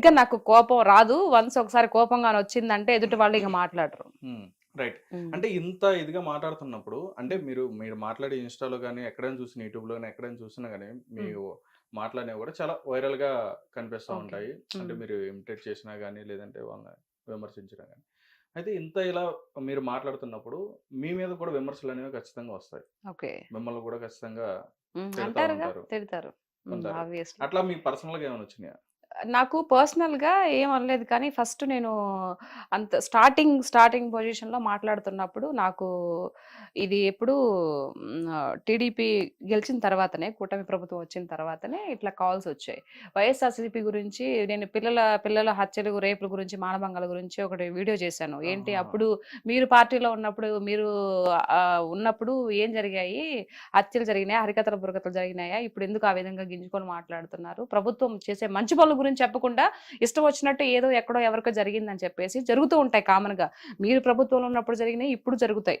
ఇంకా నాకు కోపం రాదు. వన్స్ ఒకసారి కోపంగా వచ్చిందంటే ఎదుటి వాళ్ళు ఇంకా మాట్లాడరు. రైట్. అంటే ఇంత ఇదిగా మాట్లాడుతున్నప్పుడు అంటే మీరు మీరు మాట్లాడే ఇన్స్టాలో కానీ ఎక్కడైనా చూసిన యూట్యూబ్లో కానీ ఎక్కడైనా చూసినా కానీ మీరు మాట్లాడినవి కూడా చాలా వైరల్గా కనిపిస్తూ. ఉంటాయి. అంటే. మీరు ఇమిటేట్ చేసినా కానీ లేదంటే వాళ్ళని విమర్శించినా కానీ అయితే ఇంత ఇలా మీరు మాట్లాడుతున్నప్పుడు మీ మీద కూడా విమర్శలు అనేవి ఖచ్చితంగా వస్తాయి. ఓకే. మిమ్మల్ని కూడా ఖచ్చితంగా. తిడతారు. అట్లా మీకు పర్సనల్గా ఏమైనా వచ్చినాయా? నాకు పర్సనల్గా ఏం అనలేదు కానీ ఫస్ట్ నేను అంత స్టార్టింగ్ స్టార్టింగ్ పొజిషన్లో మాట్లాడుతున్నప్పుడు నాకు ఇది ఎప్పుడు టీడీపీ గెలిచిన తర్వాతనే కూటమి ప్రభుత్వం వచ్చిన తర్వాతనే ఇట్లా కాల్స్ వచ్చాయి. వైఎస్ఆర్సీపీ గురించి నేను పిల్లల పిల్లల హత్యలు రేపుల గురించి మానభంగాల గురించి ఒకటి వీడియో చేశాను. ఏంటి. అప్పుడు మీరు పార్టీలో ఉన్నప్పుడు మీరు ఉన్నప్పుడు ఏం జరిగాయి? హత్యలు జరిగినాయా? హరికథల బురకథలు జరిగినాయా? ఇప్పుడు ఎందుకు ఆ విధంగా గింజుకొని మాట్లాడుతున్నారు? ప్రభుత్వం చేసే మంచి పనుల గురించి చెప్పకుండా ఇష్టం వచ్చినట్టు ఏదో ఎక్కడో ఎవరికో జరిగిందని చెప్పేసి జరుగుతూ ఉంటాయి కామన్గా మీరు ప్రభుత్వంలో ఉన్నప్పుడు జరిగినాయి ఇప్పుడు జరుగుతాయి.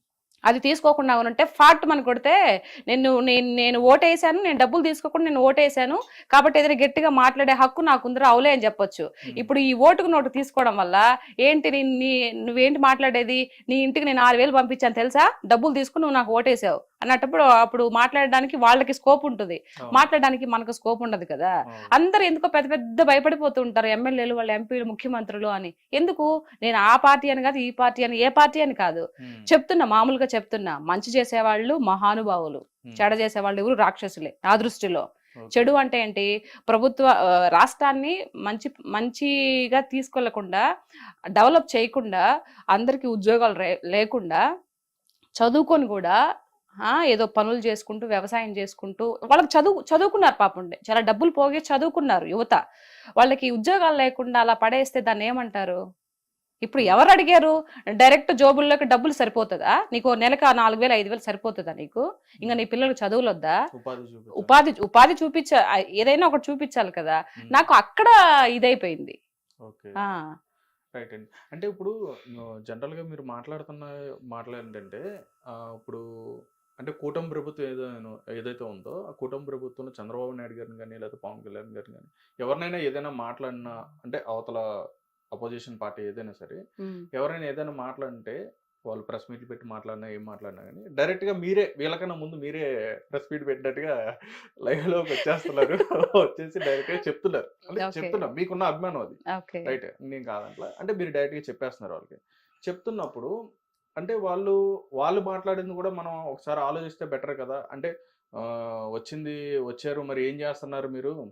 అది తీసుకోకుండా ఉంటే ఫాట్ మన కొడితే నేను నేను నేను ఓటేసాను నేను డబ్బులు తీసుకోకుండా నేను ఓటేసాను కాబట్టి ఏదైనా గట్టిగా మాట్లాడే హక్కు నాకు ఉందిరా అవులే అని చెప్పొచ్చు. ఇప్పుడు ఈ ఓటుకు నోటు తీసుకోవడం వల్ల ఏంటి నీ- నీ నువ్వేంటి మాట్లాడేది? నీ ఇంటికి నేను ఆరు వేలు పంపించాను తెలుసా? డబ్బులు తీసుకుని నువ్వు నాకు ఓటేసావు. అన్నప్పుడు అప్పుడు మాట్లాడడానికి వాళ్ళకి స్కోప్ ఉంటుంది. మాట్లాడడానికి మనకు స్కోప్ ఉండదు కదా. అందరు ఎందుకో పెద్ద పెద్ద భయపడిపోతూ ఉంటారు. ఎమ్మెల్యేలు వాళ్ళ ఎంపీలు ముఖ్యమంత్రులు అని. ఎందుకు? నేను ఆ పార్టీ అని కాదు ఈ పార్టీ అని ఏ పార్టీ అని కాదు. చెప్తున్నా మామూలుగా చెప్తున్నా. మంచి చేసేవాళ్ళు మహానుభావులు. చెడ చేసేవాళ్ళు ఎవరు రాక్షసులే నా దృష్టిలో. చెడు అంటే ఏంటి? ప్రభుత్వ రాష్ట్రాన్ని మంచి మంచిగా తీసుకెళ్ళకుండా డెవలప్ చేయకుండా అందరికి ఉద్యోగాలు లేకుండా చదువుకొని కూడా ఆ, ఏదో పనులు చేసుకుంటూ వ్యవసాయం చేసుకుంటూ వాళ్ళకి చదువు చదువుకున్నారు పాపం చాలా డబ్బులు పోగే చదువుకున్నారు యువత. వాళ్ళకి ఉద్యోగాలు లేకుండా అలా పడేస్తే దాన్ని ఏమంటారు? ఇప్పుడు ఎవరు అడిగారు? డైరెక్ట్ జోబుల్లోకి డబ్బులు సరిపోతుందా? నీకు నెలకు నాలుగు వేలు ఐదు వేలు సరిపోతుందా నీకు? ఇంకా నీ పిల్లలకు చదువులు వద్దా ఉపాధి. ఉపాధి చూపించ ఏదైనా ఒకటి చూపించాలి కదా. నాకు అక్కడ ఇదైపోయింది. రైట్ అండి. అంటే ఇప్పుడు జనరల్గా మీరు మాట్లాడుతున్న మాటలు ఏంటంటే ఆ, ఇప్పుడు అంటే కూటమి ప్రభుత్వం ఏదో ఏదైతే ఉందో ఆ కూటమి ప్రభుత్వంలో చంద్రబాబు నాయుడు గారిని కానీ లేదా పవన్ కళ్యాణ్ గారిని కానీ ఎవరినైనా ఏదైనా మాట్లాడినా అంటే అవతల అపోజిషన్ పార్టీ ఏదైనా సరే. ఎవరైనా ఏదైనా మాట్లాడితే వాళ్ళు ప్రెస్ మీట్లు పెట్టి మాట్లాడినా ఏం మాట్లాడినా కానీ డైరెక్ట్గా మీరే వీళ్ళకన్నా ముందు మీరే ప్రెస్ మీట్ పెట్టినట్టుగా లైవ్లోకి వచ్చేస్తున్నారు. వచ్చేసి డైరెక్ట్గా చెప్తున్నారు. అంటే. చెప్తున్నారు. మీకున్న అభిమానం అది. రైట్. నేను కాదంట్లా. అంటే మీరు డైరెక్ట్గా చెప్పేస్తున్నారు వాళ్ళకి. చెప్తున్నప్పుడు అంటే వాళ్ళు వాళ్ళు మాట్లాడింది కూడా మనం ఒకసారి ఆలోచిస్తే బెటర్ కదా. అంటే వచ్చింది వచ్చారు మరి ఏం చేస్తున్నారు మీరు?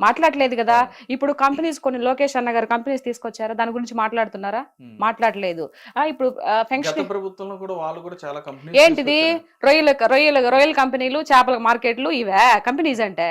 మాట్లాడలేదు కదా. ఇప్పుడు కంపెనీస్ కొన్ని లోకేష్ అన్న గారు కంపెనీస్ తీసుకొచ్చారా? దాని గురించి మాట్లాడుతున్నారా? మాట్లాడలేదు. ఆ, ఇప్పుడు ఆ, గత ఫంక్షన్ ప్రభుత్వంలో కూడా వాళ్ళు కూడా చాలా కంపెనీస్ ఏంటిది? రొయ్యల రొయ్యల రొయ్యల కంపెనీలు చేపల మార్కెట్లు ఇవే కంపెనీస్ అంటే.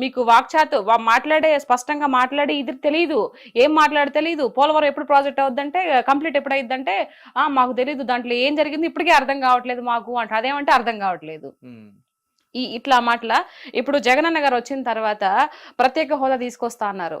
మీకు వాక్చాతు మాట్లాడే స్పష్టంగా మాట్లాడి ఇది తెలియదు ఏం మాట్లాడి తెలియదు పోలవరం ఎప్పుడు ప్రాజెక్ట్ అవుద్దంటే కంప్లీట్ ఎప్పుడు అయిద్దంటే ఆ మాకు తెలియదు దాంట్లో ఏం జరిగింది ఇప్పటికీ అర్థం కావట్లేదు మాకు అంటే. అదేమంటే అర్థం కావట్లేదు. ఈ ఇట్లా మాటల. ఇప్పుడు జగనన్న గారు వచ్చిన తర్వాత ప్రత్యేక హోదా తీసుకొస్తా అన్నారు.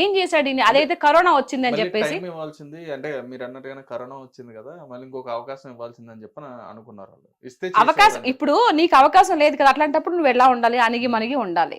ఏం చేశాడు? అదైతే కరోనా వచ్చిందని చెప్పేసి ఇవ్వాల్సింది. అంటే మీరు అన్నట్టుగానే కరోనా వచ్చింది కదా మళ్ళీ ఇంకొక అవకాశం ఇవ్వాల్సింది అని చెప్పి అనుకున్నారు ఇస్తే అవకాశం. ఇప్పుడు నీకు అవకాశం లేదు కదా అట్లాంటప్పుడు నువ్వు ఎలా ఉండాలి? అణిగి మణిగి ఉండాలి.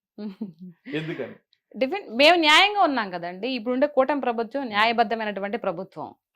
ఎందుకని? డిఫెండ్ మేము న్యాయంగా ఉన్నాం కదండి. ఇప్పుడు ఉండే కూటమి ప్రభుత్వం న్యాయబద్ధమైనటువంటి ప్రభుత్వం.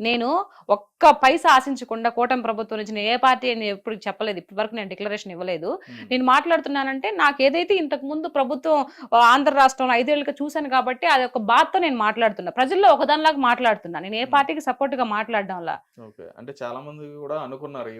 నేను ఒక్క పైసా ఆశించకుండా కూటమి ప్రభుత్వం నుంచి నేను ఏ పార్టీ అని ఎప్పుడు చెప్పలేదు. ఇప్పటి వరకు నేను డిక్లరేషన్ ఇవ్వలేదు. నేను మాట్లాడుతున్నానంటే నాకు ఏదైతే ఇంతకు ముందు ప్రభుత్వం ఆంధ్ర రాష్ట్రంలో ఐదేళ్ళుగా చూశాను కాబట్టి అది ఒక బాధతో నేను మాట్లాడుతున్నా. ప్రజల్లో ఒకదానిలాగా మాట్లాడుతున్నా. నేను ఏ. పార్టీకి సపోర్ట్గా మాట్లాడడంలా అంటే చాలా మంది కూడా అనుకున్నారు.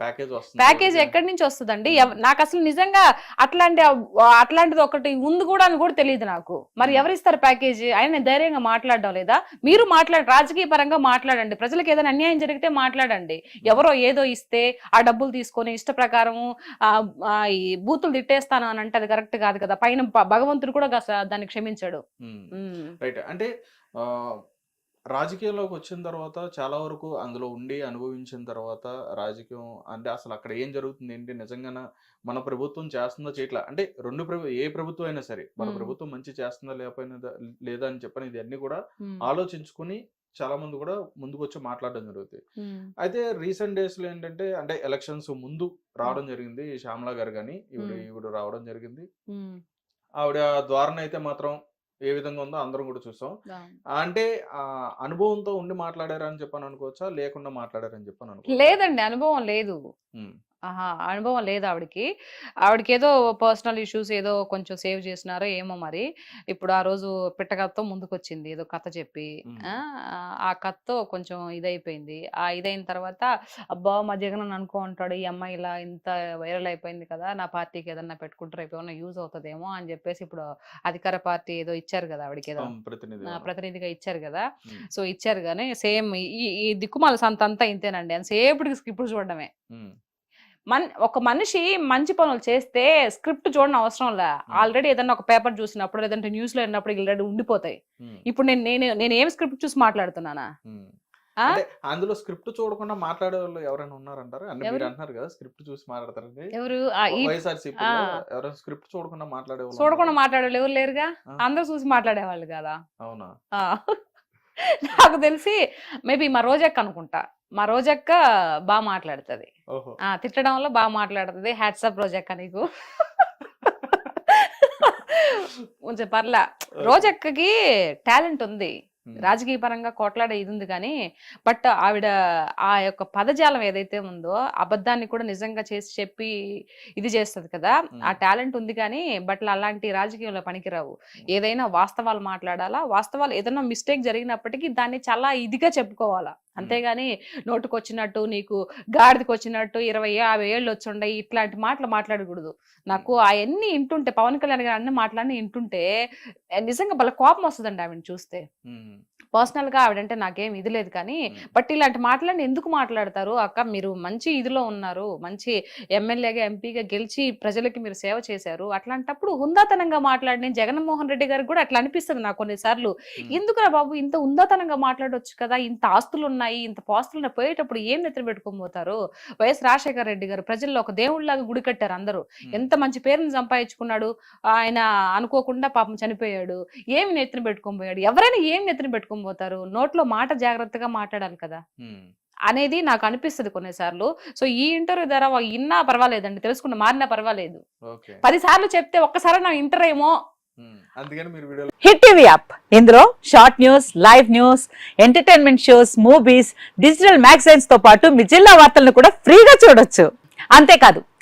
ప్యాకేజ్ వస్తుంది ప్యాకేజ్ ఈవిడికి. ఎక్కడి నుంచి వస్తుందండి? ఎవ- నాకు అసలు నిజంగా అట్లాంటి అట్లాంటిది ఒకటి ఉంది కూడా అని కూడా తెలియదు నాకు. మరి. ఎవరు ఇస్తారు ప్యాకేజ్? ఆయన నేను ధైర్యంగా మాట్లాడడం లేదా? మీరు మాట్లాడ రాజకీయ పరంగా మాట్లాడండి. ప్రజలకు ఏదైనా అన్యాయం జరిగితే మాట్లాడండి. ఎవరో ఏదో ఇస్తే ఆ డబ్బులు తీసుకొని ఇష్ట ఆ, ఈ బూతులు తిట్టేస్తాను అని అంటే అది కరెక్ట్ కాదు కదా? పైన ప- భగవంతుడు కూడా గస- దాన్ని క్షమించాడు. రైట్. అంటే ఆ, రాజకీయాల్లోకి వచ్చిన తర్వాత చాలా వరకు అందులో ఉండి అనుభవించిన తర్వాత రాజకీయం అంటే అసలు అక్కడ ఏం జరుగుతుంది ఏంటి నిజంగా మన ప్రభుత్వం చేస్తుందో చేయట్లా అంటే రెండు ప్రభు ఏ ప్రభుత్వం అయినా సరే మన. ప్రభుత్వం మంచి చేస్తుందా లేకపోయినా లేదా అని చెప్పని ఇది అన్ని కూడా. ఆలోచించుకుని చాలా మంది కూడా ముందుకు వచ్చి మాట్లాడడం జరుగుతుంది. అయితే రీసెంట్ డేస్లో ఏంటంటే అంటే ఎలక్షన్స్ ముందు రావడం జరిగింది శ్యామలా గారు కానీ ఈవిడ మ్మ్. ఈవిడ రావడం జరిగింది. ఆవిడ ద్వారణ అయితే మాత్రం ఏ విధంగా ఉందో అందరం కూడా చూసాం. అంటే ఆ అనుభవంతో ఉండి మాట్లాడారని చెప్పని అనుకోవచ్చా? లేకుండా మాట్లాడారని చెప్పని లేదండి అనుభవం లేదు. ఆహా! అనుభవం లేదు ఆవిడకి. ఆవిడకి ఏదో పర్సనల్ ఇష్యూస్ ఏదో కొంచెం సేవ్ చేసినారో ఏమో మరి. ఇప్పుడు ఆ రోజు పిట్టకథతో ముందుకు వచ్చింది ఏదో కథ చెప్పి. ఆ, ఆ కథతో కొంచెం ఇదైపోయింది. ఆ ఇదైన తర్వాత అబ్బా! మా జగన్ అని అనుకో ఉంటాడు ఈ అమ్మాయి ఇలా ఇంత వైరల్ అయిపోయింది కదా! నా పార్టీకి ఏదన్నా పెట్టుకుంటే రేపు ఏమన్నా యూజ్ అవుతుందేమో అని చెప్పేసి ఇప్పుడు అధికార పార్టీ ఏదో ఇచ్చారు కదా ఆవిడకి ఏదో. ప్రతినిధి ఆ, ప్రతినిధిగా ఇచ్చారు కదా. సో ఇచ్చారు కానీ సేమ్ ఈ ఈ దిక్కుమాల సంత అంతా ఇంతేనండి. అని సేపటికి స్క్రిప్ట్ చూడడమే. మన్ ఒక మనిషి మంచి పనులు చేస్తే స్క్రిప్ట్ చూడడం అవసరం లే ఆల్రెడీ ఏదన్నా ఒక పేపర్ చూసినప్పుడు లేదంటే న్యూస్లో విన్నప్పుడు ఆల్రెడీ ఉండిపోతాయి. ఇప్పుడు నేను నేను నేను ఏం స్క్రిప్ట్ చూసి మాట్లాడుతున్నానా? అందులో స్క్రిప్ట్ చూడకుండా మాట్లాడే వాళ్ళు ఎవరైనా ఉన్నారంటారు? అంటే మీరు? అంటున్నారు కదా స్క్రిప్ట్ చూసి మాట్లాడతారండి ఎవరు. ఎవరైనా స్క్రిప్ట్ చూడకుండా మాట్లాడే చూడకుండా? మాట్లాడేవాళ్ళు ఎవరు లేరుగా. అందరూ చూసి మాట్లాడేవాళ్ళు కదా. అవునా. నాకు తెలిసి మేబీ మా రోజక్క అనుకుంటా. మా రోజక్క బాగా మాట్లాడుతుంది. తిట్టడంలో బాగా మాట్లాడుతుంది. హ్యాట్సప్ రోజక్క నీకు. కొంచెం పర్లా. రోజక్కకి టాలెంట్ ఉంది. రాజకీయ పరంగా కొట్లాడే ఇది ఉంది కానీ బట్ ఆవిడ ఆ యొక్క పదజాలం ఏదైతే ఉందో అబద్ధాన్ని కూడా నిజంగా చేసి చెప్పి ఇది చేస్తుంది కదా ఆ. టాలెంట్ ఉంది కానీ బట్ అలాంటి రాజకీయంలో పనికిరావు. ఏదైనా వాస్తవాలు మాట్లాడాలా? వాస్తవాలు ఏదైనా మిస్టేక్ జరిగినప్పటికీ దాన్ని చాలా ఇదిగా చెప్పుకోవాలా? అంతేగాని నోటుకొచ్చినట్టు నీకు గాడిదకి వచ్చినట్టు ఇరవై యాభై ఏళ్ళు వచ్చుండయి ఇట్లాంటి మాటలు మాట్లాడకూడదు. నాకు అవన్నీ ఇంటుంటే పవన్ కళ్యాణ్ గారు అన్ని మాటలన్నీ ఇంటుంటే నిజంగా భలే కోపం వస్తుందండి ఆవిడని చూస్తే. మ్మ్. పర్సనల్గా ఆవిడంటే నాకేం ఇది లేదు కానీ. బట్ ఇలాంటి మాటలన్నీ ఎందుకు మాట్లాడతారు? అక్క మీరు మంచి ఇదిలో ఉన్నారు. మంచి ఎమ్మెల్యేగా ఎంపీగా గెలిచి ప్రజలకి మీరు సేవ చేశారు. అట్లాంటప్పుడు హుందాతనంగా మాట్లాడి నేను జగన్మోహన్ రెడ్డి గారికి కూడా అట్లా అనిపిస్తుంది నాకు కొన్నిసార్లు. ఎందుకురా బాబు ఇంత ఉందాతనంగా మాట్లాడొచ్చు కదా? ఇంత ఆస్తులు ఉన్నాయి ఇంత పాస్తులు పోయేటప్పుడు ఏం నెత్తిన పెట్టుకొని పోతారు? వైఎస్ రాజశేఖర రెడ్డి గారు ప్రజల్లో ఒక దేవుళ్ళలాగా గుడి కట్టారు అందరూ. ఎంత మంచి పేరుని సంపాదించుకున్నాడు? ఆయన అనుకోకుండా పాపం చనిపోయాడు. ఏమి నెత్తిన పెట్టుకొని పోయాడు? ఎవరైనా ఏం నెత్తిన పెట్టుకొని పోతారు. నోట్లో మాట జాగ్రత్తగా మాట్లాడాలి కదా. అనేది నాకు అనిపిస్తుంది కొన్నిసార్లు. సో ఈ ఇంటర్వ్యూ ద్వారా ఇన్నా పర్వాలేదండి. తెలుసుకున్న మారినా పర్వాలేదు. ఓకే. పది సార్లు చెప్తే ఒక్కసారి నా ఇంటర్ ఏమో. ఉమ్, అందుకని మీరు వీడియోలో హిట్ టీవీ యాప్. ఇందులో short news live news entertainment shows movies digital మ్యాగజైన్స్తో పాటు మీ జిల్లా వార్తలను కూడా ఫ్రీగా చూడొచ్చు. అంతేకాదు